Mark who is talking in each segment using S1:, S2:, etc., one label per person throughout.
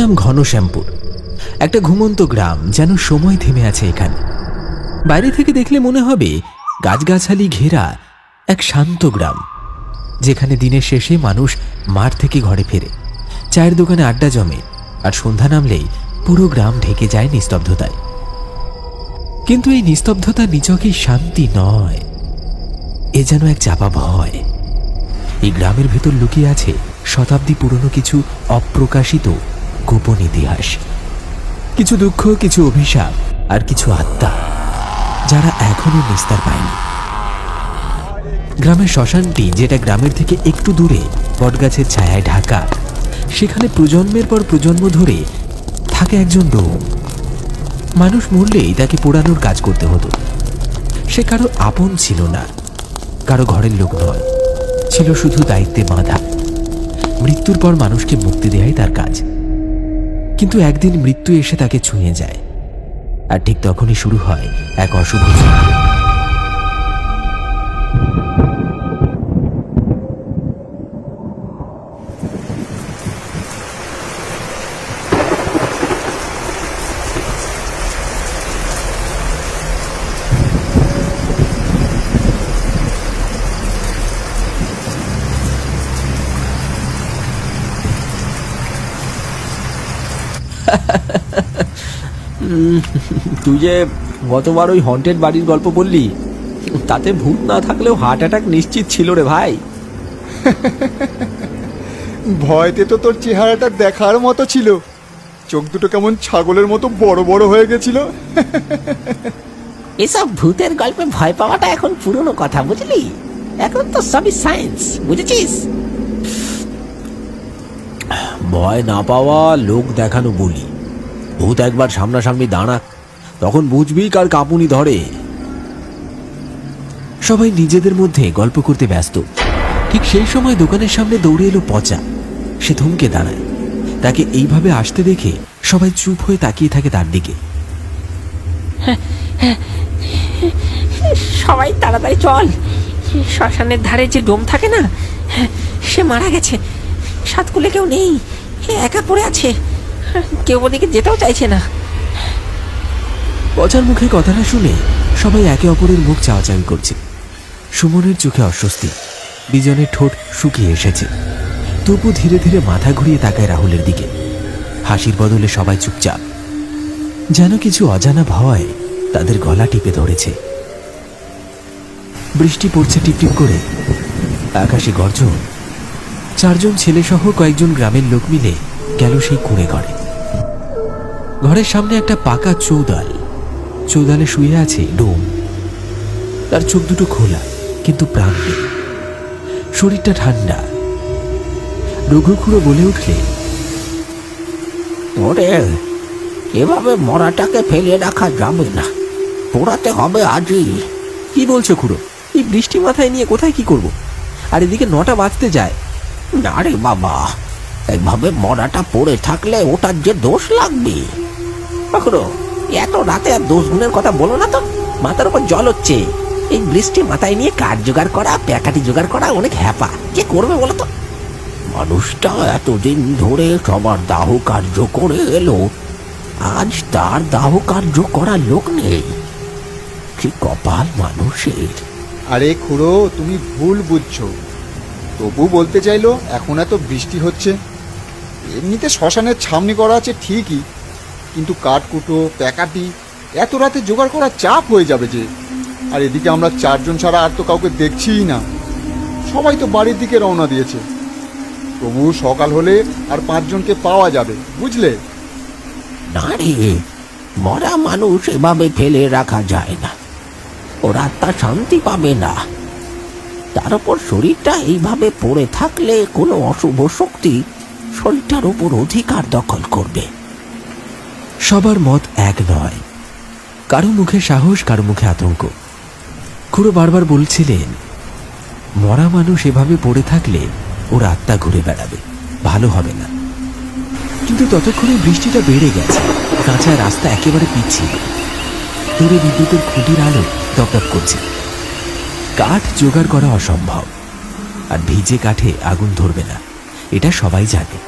S1: নাম ঘনশ্যামপুর। একটা ঘুমন্ত গ্রাম যেন সময় থেমে আছে এখানে। বাইরে থেকে দেখলে মনে হবে গাছগাছালি ঘেরা এক শান্ত গ্রাম, যেখানে দিনের শেষে মানুষ মাঠ থেকে ঘরে ফেরে। চায়ের দোকানে আড্ডা জমে আর সন্ধ্যা নামলেই পুরো গ্রাম ঢেকে যায় নিস্তব্ধতায়। কিন্তু এই নিস্তব্ধতা নিচকই শান্তি নয়, এ যেন এক চাপা ভয়। এই গ্রামের ভেতর লুকিয়ে আছে শতাব্দী পুরনো কিছু অপ্রকাশিত গোপন ইতিহাস। কিছু দুঃখ, কিছু অভিশাপ আর কিছু আত্মা যারা এখনও নিস্তার পায়নি। গ্রামের শ্মশানটি, যেটা গ্রামের থেকে একটু দূরে, বটগাছের ছায়ায় ঢাকা, সেখানে প্রজন্মের পর প্রজন্ম ধরে থাকে একজন ডোম মানুষ মরলেই তাকে পোড়ানোর কাজ করতে হতো। সে কারও আপন ছিল না, কারও ঘরের লোক নয়, ছিল শুধু দায়িত্বে বাঁধা। মৃত্যুর পর মানুষকে মুক্তি দেয়াই তার কাজ। কিন্তু একদিন মৃত্যু এসে তাকে ছুঁয়ে যায়। আর ঠিক তখনই শুরু হয় এক অশুভ
S2: তুই যে গতবার ওই হন্টেড বাড়ির গল্প বললি তাতে ভূত না থাকলেও হার্ট অ্যাটাক নিশ্চিত ছিল রে ভাই।
S3: ভয়তে তো তোর চেহারাটা দেখার মতো ছিল। চোখ দুটো কেমন ছাগলের মতো বড় বড় হয়ে গেছিল।
S4: এসব ভূতের গল্পে ভয় পাওয়াটা এখন পুরনো কথা বুঝলি? এখন তো সবই সায়েন্স বুঝেছিস?
S2: ভয় না পাওয়া লোক দেখানো বলি। ভূত একবার সামনাসামনি দাঁড়াক তখন বুঝবি কার কাঁপুনি ধরে।
S1: সবাই নিজেদের মধ্যে গল্প করতে ব্যস্ত। ঠিক সেই সময় দোকানের সামনে দৌড়ে এলো পচা। সে থমকে দাঁড়ায়। তাকে এইভাবে আসতে দেখে সবাই চুপ হয়ে তাকিয়ে থাকে তার দিকে।
S4: সবাই তাড়াতাড়ি চল। শ্মশানের ধারে যে ডোম থাকে না, সে মারা গেছে। সাতকুলে কেউ নেই একা পড়ে আছে। কেউ ওদিকে যেতেও চাইছে না।
S1: পচার মুখে কথাটা শুনে সবাই একে অপরের মুখ চাওয়াচাওয়ি করছে। সুমনের চোখে অস্বস্তি, বিজনের ঠোঁট শুকিয়ে এসেছে। তবু ধীরে ধীরে মাথা ঘুরিয়ে তাকায় রাহুলের দিকে। হাসির বদলে সবাই চুপচাপ। যেন কিছু অজানা ভয় তাদের গলা টিপে ধরেছে। বৃষ্টি পড়ছে টিপটিপ করে। আকাশে গর্জন। চারজন ছেলেসহ কয়েকজন গ্রামের লোক মিলে গেল সেই কুঁড়ে ঘরে। ঘরের সামনে একটা পাকা চৌদাল। চৌদালে শুয়ে আছে ডোম। তার চোখ দুটো খোলা কিন্তু প্রাণ নেই। শরীরটা ঠান্ডা। রঘুখুড়ো বলে উঠলে
S4: ওরে এভাবে মরাটাকে ফেলে রাখা যাবে না। পোড়াতে হবে আজই।
S1: কি বলছো খুড়ো? এই বৃষ্টি মাথায় নিয়ে কোথায় কি করব? আর এদিকে নটা বাজতে যায়।
S4: না রে বাবা এইভাবে মরাটা পড়ে থাকলে ওটার যে দোষ লাগবে। এখনও এত রাতে আর দোষ গুণের কথা বলো না তো? মাথার উপর জল হচ্ছে। এই বৃষ্টি মাথায় নিয়ে কাঠ জোগাড় করা, প্যাকাটি জোগাড় করা অনেক হ্যাপা। কে করবে বলো তো? মানুষটা এতদিন ধরে সবার দাহ কার্য করে এলো। আজ তার দাহ কার্য করার লোক নেই। কি কপাল মানুষের।
S3: আরে খুড়ো, তুমি ভুল বুঝছ। তবু বলতে চাইলো, এখন এত বৃষ্টি হচ্ছে। এমনিতে শ্মশানের ছামনি করা আছে ঠিকই কিন্তু কাঠকুটো, প্যাকাটি, এত রাতে জোগাড় করা চাপ হয়ে যাবে যে। আর এদিকে আমরা চারজন ছাড়া আর তো কাউকে দেখছিই না। সবাই তো বাড়ির দিকে রওনা দিয়েছে। তবু সকাল হলে আর পাঁচজনকে পাওয়া যাবে, বুঝলে?
S4: না রে, মরা মানুষ এভাবে ফেলে রাখা যায় না। ওর আত্মা শান্তি পাবে না। তার উপর শরীরটা এইভাবে পড়ে থাকলে কোনো অশুভ শক্তি শরীরটার উপর অধিকার দখল করবে।
S1: সবার মত এক নয়। কারও মুখে সাহস, কারও মুখে আতঙ্ক। খুড়ো বারবার বলছিলেন, মরা মানুষ এভাবে পড়ে থাকলে ওর আত্মা ঘুরে বেড়াবে, ভালো হবে না। কিন্তু ততক্ষণে বৃষ্টিটা বেড়ে গেছে, কাঁচা রাস্তা একেবারে পিচ্ছিল। দূরে বিদ্যুতের খুঁটির আলো দপদপ করছে। কাঠ জোগাড় করা অসম্ভব, আর ভিজে কাঠে আগুন ধরবে না, এটা সবাই জানে।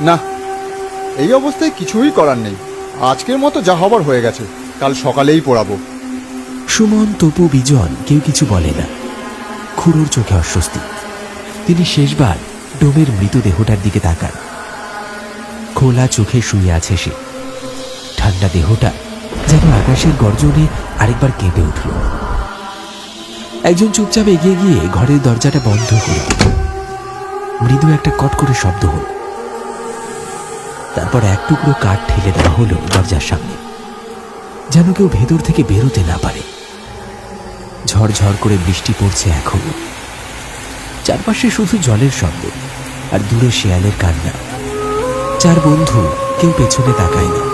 S3: না এই অবস্থায় কিছুই করার নেই। আজকের মতো যা হবার হয়ে গেছে, কাল সকালেই পড়াবো।
S1: সুমন, তপু, বিজন কেউ কিছু বলে না। খুড়োর চোখে অস্বস্তি। তিনি শেষবার ডোমের মৃতদেহটার দিকে তাকান। খোলা চোখে শুয়ে আছে সে। ঠান্ডা দেহটা যেন আকাশের গর্জনে আরেকবার কেঁপে উঠল। একজন চুপচাপ এগিয়ে গিয়ে ঘরের দরজাটা বন্ধ করে মৃদু একটা কট করে শব্দ হল। তারপর এক টুকরো কাঠ ঠেলে দেওয়া হলো দরজার সামনে। যেন কেউ ভেতর থেকে বেরোতে না পারে। ঝড়ঝড় করে বৃষ্টি পড়ছে এখন। চারপাশে শুধু জলের শব্দ আর দূরে শেয়ালের কান্না। চার বন্ধু কেউ পেছনে তাকায় না।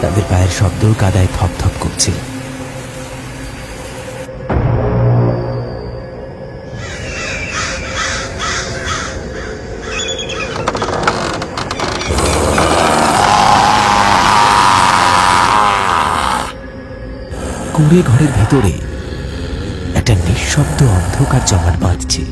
S1: তাদের পায়ের শব্দ কাদায় থপথপ করছে। কুড়ে ঘরের ভেতরে একটা নিঃশব্দ অন্ধকার জমাট বাঁধছে।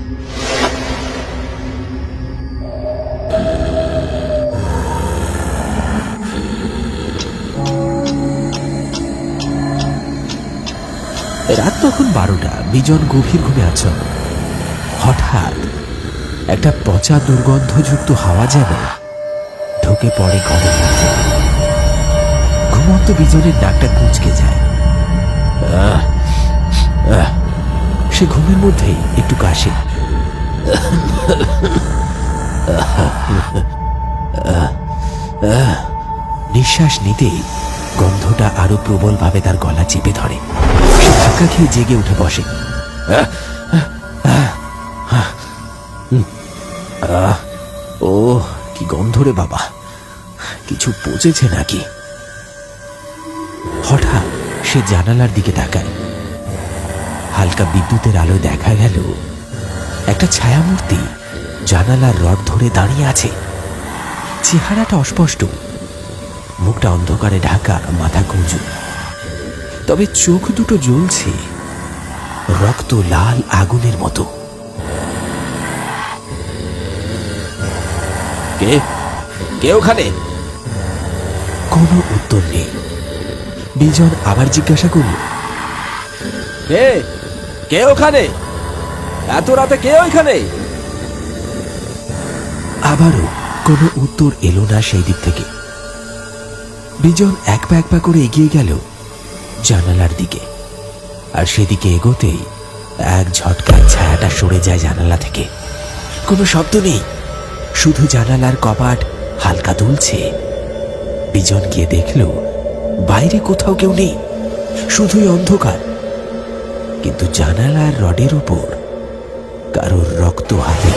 S1: রাত তখন বারোটা, বিজন গভীর ঘুমে আছেন হঠাৎ একটা পচা দুর্গন্ধযুক্ত হাওয়া যেন ঢুকে পড়ে মধ্যে। ঘুমন্ত বিজনের নাকটা কুঁচকে যায়। সে ঘুমের মধ্যেই একটু কাশে। নিঃশ্বাস নিতেই গন্ধটা আরও প্রবলভাবে তার গলা চেপে ধরে। সে ধাক্কা খেয়ে জেগে উঠে বসে। ও, কি গন্ধ রে বাবা। কিছু পচেছে নাকি? হঠাৎ সে জানালার দিকে তাকায়। হালকা বিদ্যুতের আলো দেখা গেল। একটা ছায়ামূর্তি জানালার রড ধরে দাঁড়িয়ে আছে। চেহারাটা অস্পষ্ট। মুখটা অন্ধকারে ঢাকা, মাথা কুঁজু তবে চোখ দুটো জ্বলছে। রক্ত লাল আগুনের মতো।
S2: কে? কে ওখানে?
S1: কোনো উত্তর নেই। বিজন আবার জিজ্ঞাসা করল
S2: কে কে ওখানে? এত রাতে কে ওইখানে?
S1: আবারও কোনো উত্তর এলো না সেই দিক থেকে। বিজন এক পা এক পা করে এগিয়ে গেল জানালার দিকে। আর সেদিকে এগোতেই এক ঝটকায় ছায়াটা সরে যায় জানালা থেকে। কোনো শব্দ নেই শুধু জানালার কপাট হালকা দুলছে। বিজন গিয়ে দেখল বাইরে কোথাও কেউ নেই, শুধুই অন্ধকার। কিন্তু জানালার রডের উপর কারোর রক্ত হাতে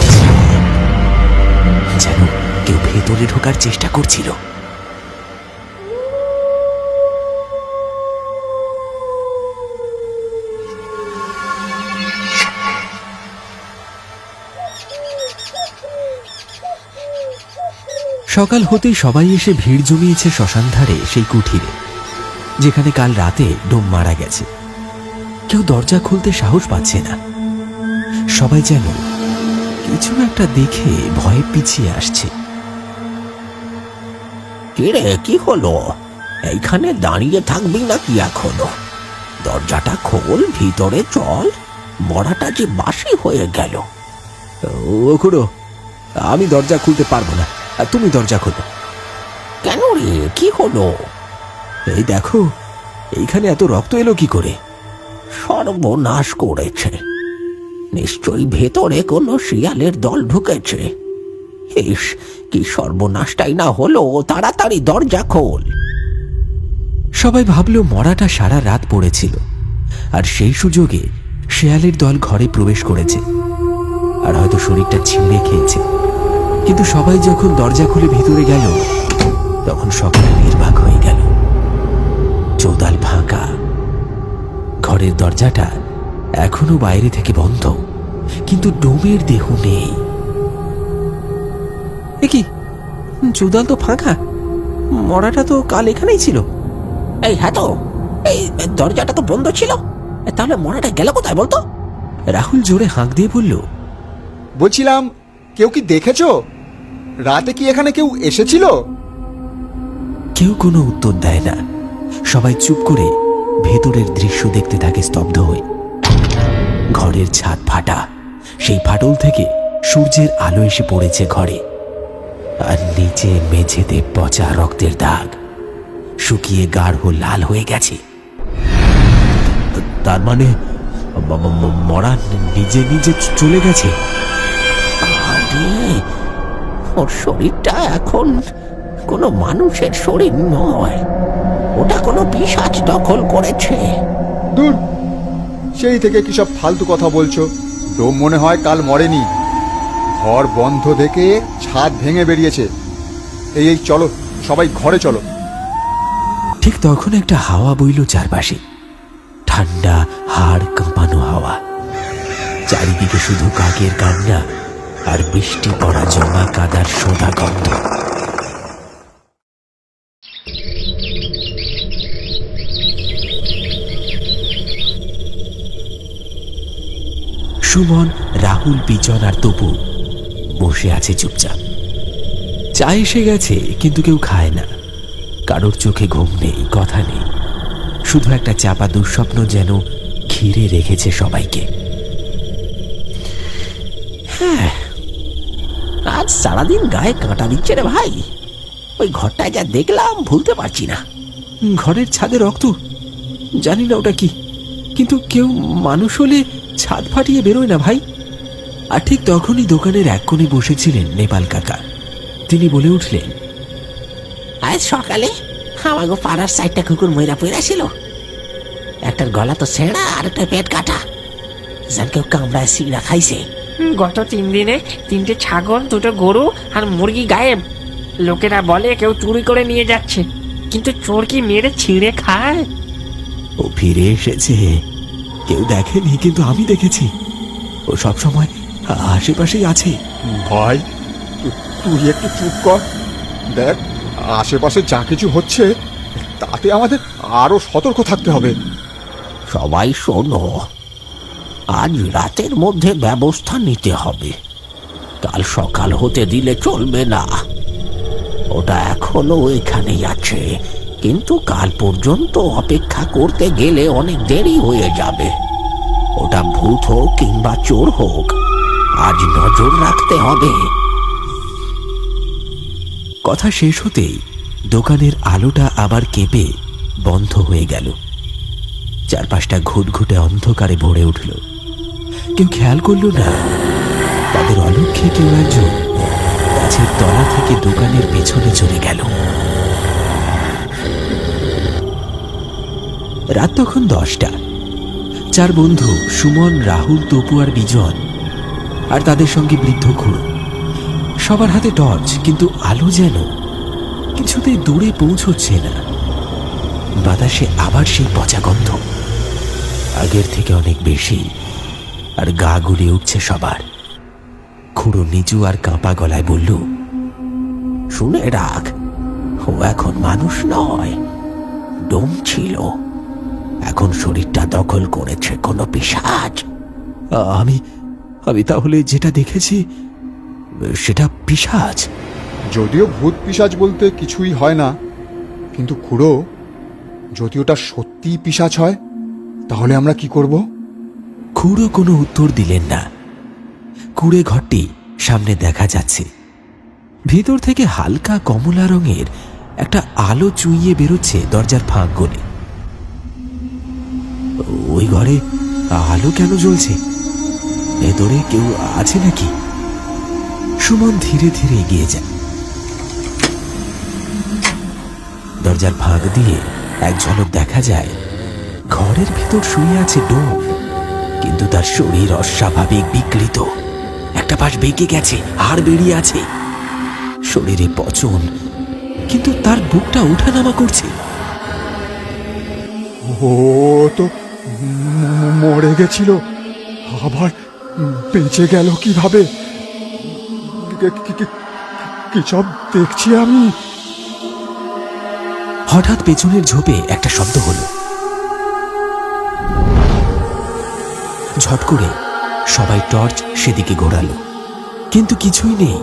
S1: যেন কেউ ভেতরে ঢোকার চেষ্টা করছিল। সকাল হতেই সবাই এসে ভিড় জমিয়েছে শ্মশান ধারে সেই কুঠিরে। যেখানে কাল রাতে ডোম মারা গেছে। কেউ দরজা খুলতে সাহস পাচ্ছে না। সবাই যেন কিছু একটা দেখে ভয়ে পিছিয়ে আসছে।
S4: কিরে কি হলো? এইখানে দাঁড়িয়ে থাকবি নাকি এখনও? দরজাটা খোল ভিতরে চল। মরাটা যে বাসি হয়ে গেল।
S2: ও খুড়ো আমি দরজা খুলতে পারব না। আর তুমি দরজা খোলো।
S4: কেন রে কি হলো?
S2: এই দেখো, এইখানে এত রক্ত এলো কি করে?
S4: সর্বনাশ করেছে। নিশ্চয়ই ভেতরে কোনো শিয়ালের দল ঢুকেছে। ইস, কি সর্বনাশটাই না হলো, তাড়াতাড়ি দরজা খোল।
S1: সবাই ভাবল মরাটা সারা রাত পড়েছিল, আর সেই সুযোগে শেয়ালের দল ঘরে প্রবেশ করেছে, আর হয়তো শরীরটা ছিঁড়ে খেয়েছে। কিন্তু সবাই যখন দরজা খুলে ভিতরে গেল, তখন সকালে নির্বাক হয়ে গেল। চৌদাল ফাঁকা। ঘরের দরজাটা এখনও বাইরে থেকে বন্ধ কিন্তু ডোমের দেহ নেই।
S2: এ কি? চুদাল তো ফাঁকা? মরাটা তো কাল এখানেই ছিল।
S4: এই হ্যাঁ তো এই দরজাটা তো বন্ধ ছিল। তাহলে মরাটা গেল কোথায় বলতো?
S1: রাহুল জোরে হাঁক দিয়ে বলল
S3: বলছিলাম কেউ কি দেখেছ? রাতে কি এখানে কেউ এসেছিল?
S1: কেউ কোনো উত্তর দেয় না। সবাই চুপ করে ভেতরের দৃশ্য দেখতে থাকে স্তব্ধ হয়ে। ঘরের ছাদ ফাটা। সেই ফাটল থেকে সূর্যের আলো এসে পড়েছে ঘরে। আর নিচে মেঝেতে পচা রক্তের দাগ। শুকিয়ে গাঢ় লাল হয়ে গেছে। তার মানে মরা নিজে নিজে চলে গেছে?
S4: ওর শরীরটা এখন কোনো মানুষের শরীর নয়। ওটা কোনো পিসাচ দখল করেছে।
S3: দূর সেই থেকে কি সব ফালতু কথা বলছো? ডোম মনে হয় কাল মরেনি। ঘর বন্ধ দেখে ছাদ ভেঙে বেরিয়েছে। এই এই চলো সবাই ঘরে চলো।
S1: ঠিক তখন একটা হাওয়া বইল চারপাশে। ঠান্ডা হাড় কাঁপানো হাওয়া। চারিদিকে শুধু কাকের কান্না আর বৃষ্টি পড়া জমা কাদার সোদা গন্ধ সুমন, রাহুল পিজন আর তপু বসে আছে চুপচাপ। চা এসে গেছে, কিন্তু কেউ খায় না। কারোর চোখে ঘুম নেই, কথা নেই। শুধু একটা চাপা দুঃস্বপ্ন যেন ঘিরে রেখেছে সবাইকে।
S4: হ্যাঁ আজ সারাদিন গায়ে কাঁটা দিচ্ছে রে ভাই। ওই ঘরটায় যা দেখলাম, ভুলতে পারছি না।
S1: ঘরের ছাদে রক্ত, জানি না ওটা কি। কিন্তু কেউ মানুষ হলে ছাদ ফাটিয়ে বেরোয় না ভাই? আর ঠিক তখনই দোকানের এক কোণে বসেছিলেন নেপাল কাকা। তিনি বলে উঠলেন
S4: আজ সকালে আমাকে পাড়ার সাইডটা কুকুর ময়রা পইরা ছিল। একটার গলা তো ছেঁড়া আর একটা পেট কাটা। যেন কেউ কামড়ায় সিগড়া খাইছে।
S5: গত তিন দিনে তিনটে ছাগল দুটো গরু আর মুরগি গায়েব। লোকেরা বলে কেউ চুরি করে নিয়ে যাচ্ছে কিন্তু চোর কি মেরে ছিঁড়ে খায়।
S1: ও ফিরে এসেছে। কেউ দেখেনি কিন্তু আমি দেখেছি। ও সব সময় আশেপাশেই আছে।
S3: ভাই তুই একটু চুপ কর। দেখ আশেপাশে যা কিছু হচ্ছে তাতে আমাদের আরও সতর্ক থাকতে হবে।
S4: সবাই শোনো আজ রাতের মধ্যে ব্যবস্থা নিতে হবে। কাল সকাল হতে দিলে চলবে না। ওটা এখনও এখানেই আছে। কিন্তু কাল পর্যন্ত অপেক্ষা করতে গেলে অনেক দেরি হয়ে যাবে। ওটা ভূত হোক কিংবা চোর হোক, আজ নজর রাখতে হবে।
S1: কথা শেষ হতেই দোকানের আলোটা আবার কেঁপে বন্ধ হয়ে গেল। চারপাশটা ঘুটঘুটে অন্ধকারে ভরে উঠল। কেউ খেয়াল করল না, তাদের অলক্ষে কেউ একজন গাছের তলা থেকে দোকানের পেছনে চলে রাত তখন দশটা। চার বন্ধু সুমন, রাহুল, তপু আর বিজন আর তাদের সঙ্গে বৃদ্ধ খুড়ো সবার হাতে টর্চ, কিন্তু আলো যেন কিছুতেই দূরে পৌঁছচ্ছে না। বাতাসে আবার সেই পচা গন্ধ। আগের থেকে অনেক বেশি আর গা গুলিয়ে উঠছে সবার। খুড়ো নিচু আর কাঁপা গলায় বলল,
S4: শুনে রাখ, ও এখন মানুষ নয়, ডোম ছিল। এখন শরীরটা দখল করেছে কোনো পিসাজ।
S1: আমি আমি তাহলে যেটা দেখেছি সেটা পিসাজ।
S3: যদিও ভূত পিসাজ বলতে কিছুই হয় না কিন্তু খুড়ো যদি ওটা সত্যিই পিসাজ হয় তাহলে আমরা কি করব?
S1: খুড়ো কোনো উত্তর দিলেন না। কুড়ে ঘরটি সামনে দেখা যাচ্ছে। ভিতর থেকে হালকা কমলা রঙের একটা আলো চুইয়ে বেরোচ্ছে দরজার ফাঁক গলে ওই ঘরে আলো কেন জ্বলছে? ভেতরে কেউ আছে নাকি? সুমন ধীরে ধীরে এগিয়ে যায়। দরজার ফাঁক দিয়ে এক ঝলক দেখা যায়, ঘরের ভিতর শুয়ে আছে ডোম, কিন্তু তার শরীর অস্বাভাবিক বিকৃত। একটা পাশ বেঁকে গেছে হাড় বেরিয়ে আছে। শরীরে পচন, কিন্তু তার বুকটা ওঠানামা করছে।
S3: ও, তো মরে গেছিল। আবার বেঁচে গেল কীভাবে? কি- কি- কি- কি সব দেখছি আমি?
S1: হঠাৎ পেছনের ঝোপে একটা শব্দ হলো। ঝট করে সবাই টর্চ সেদিকে ঘোরালো। কিন্তু কিছুই নেই।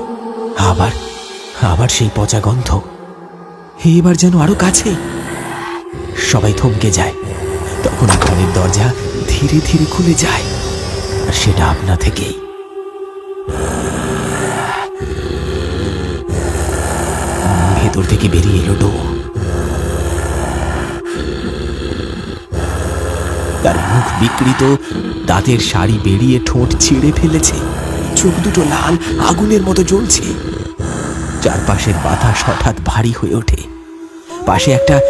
S1: আবার আবার সেই পচা গন্ধ। এবার যেন আরও কাছে। সবাই থমকে যায়। তখন ঘরের দরজা ধীরে ধীরে খুলে যায়। আর সেটা আপনা থেকেই। ভেতর থেকে বেরিয়ে এলো ডো তার মুখ বিকৃত, দাঁতের শাড়ি বেরিয়ে ঠোঁট ছিঁড়ে ফেলেছে। চোখ দুটো লাল, আগুনের মতো জ্বলছে। চারপাশের বাতাস হঠাৎ ভারী হয়ে ওঠে। পাশে একটা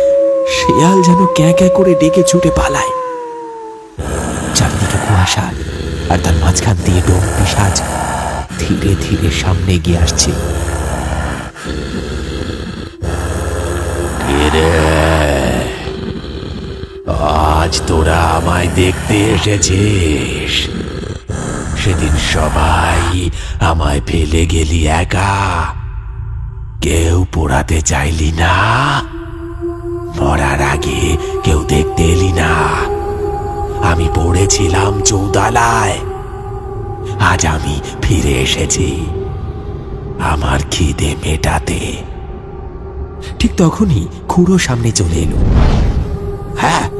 S1: শেয়াল যেন ক্যাঁ ক্যাঁ করে ডেকে ছুটে পালায়। চারদিকে কুয়াশা আর তার মাঝখান দিয়ে ডোম পিসাজ ধীরে ধীরে সামনে এগিয়ে আসছে। আজ তোরা আমায় দেখতে এসেছিস। সেদিন সবাই আমায় ফেলে গেলি একা। কেউ পোড়াতে চাইলি না। মরার আগে কেউ দেখতে এলি না। আমি পড়েছিলাম চৌদালায়। আজ আমি ফিরে এসেছি আমার খিদে মেটাতে। ঠিক তখনই খুঁড়ো সামনে চলে এলো।
S4: হ্যাঁ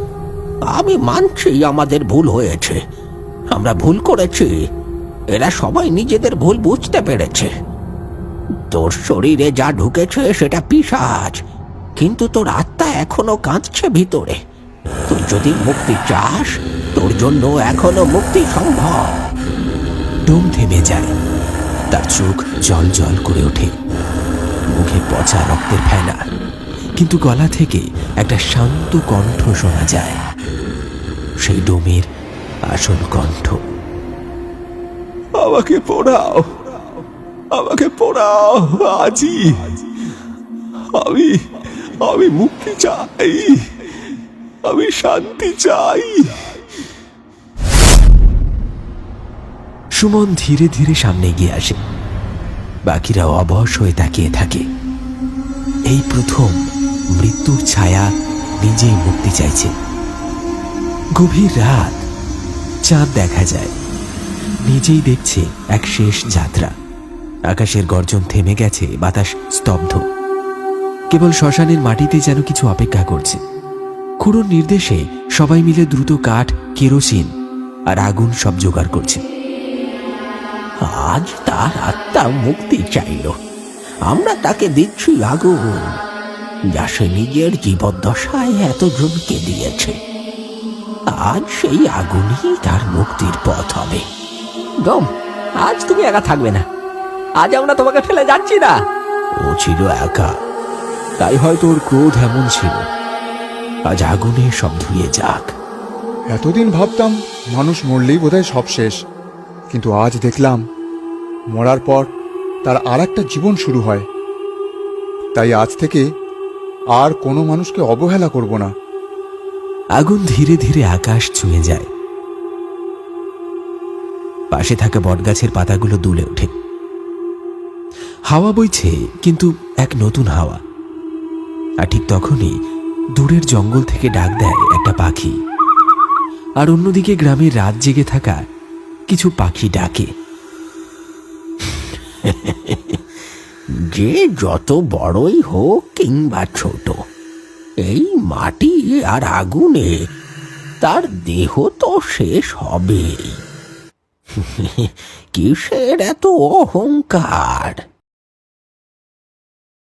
S4: আমি মানছি আমাদের ভুল হয়েছে। আমরা ভুল করেছি। এরা সবাই নিজেদের ভুল বুঝতে পেরেছে। তোর শরীরে যা ঢুকেছে সেটা পিসাজ কিন্তু তোর আত্মা এখনও কাঁদছে ভিতরে। তুই যদি মুক্তি চাস, তোর জন্য এখনও মুক্তি সম্ভব।
S1: ডুম থেমে যায়। তার চোখ জল জল করে ওঠে। মুখে পচা রক্তের ফেনা। কিন্তু গলা থেকে একটা শান্ত কণ্ঠ শোনা যায়। সেই ডোমের আসল কণ্ঠ।
S2: আমাকে পোড়াও। আমাকে পোড়াও আজি আমি আমি মুক্তি চাই। আমি শান্তি চাই।
S1: সুমন ধীরে ধীরে সামনে এগিয়ে আসে। বাকিরা অবশ হয়ে তাকিয়ে থাকে। এই প্রথম মৃত্যুর ছায়া নিজেই মুক্তি চাইছে। গভীর রাত, চাঁদ দেখা যায়। নিজেই দেখছে এক শেষ যাত্রা। আকাশের গর্জন থেমে গেছে, বাতাস স্তব্ধ। কেবল শ্মশানের মাটিতে যেন কিছু অপেক্ষা করছে। খুড়োর নির্দেশে সবাই মিলে দ্রুত কাঠ, কেরোসিন আর আগুন সব জোগাড় করছে।
S4: আজ তার আত্মা মুক্তি চাইল। আমরা তাকে দিচ্ছি আগুন, যা সে নিজের জীবদ্দশায় এত এতজনকে দিয়েছে। আজ সেই আগুনই তার মুক্তির পথ হবে।
S2: ডম আজ তুমি একা থাকবে না। আজ আমরা তোমাকে ফেলে যাচ্ছি না।
S1: ও ছিল একা। তাই হয়তো ওর ক্রোধ এমন ছিল। আজ আগুনে সব ধুয়ে যাক।
S3: এতদিন ভাবতাম মানুষ মরলেই বোধহয় সব শেষ। কিন্তু আজ দেখলাম মরার পর তার আর একটা জীবন শুরু হয়। তাই আজ থেকে আর কোনো মানুষকে অবহেলা করব না।
S1: আগুন ধীরে ধীরে আকাশ ছুঁয়ে যায়। পাশে থাকা বটগাছের পাতাগুলো দুলে ওঠে। হাওয়া বইছে কিন্তু এক নতুন হাওয়া। আর ঠিক তখনই দূরের জঙ্গল থেকে ডাক দেয় একটা পাখি। আর অন্যদিকে গ্রামের রাত জেগে থাকা কিছু পাখি ডাকে।
S4: যে যত বড়ই হোক কিংবা ছোট, এই মাটি আর আগুনে তার দেহ তো শেষ হবে কিসের এত অহংকার?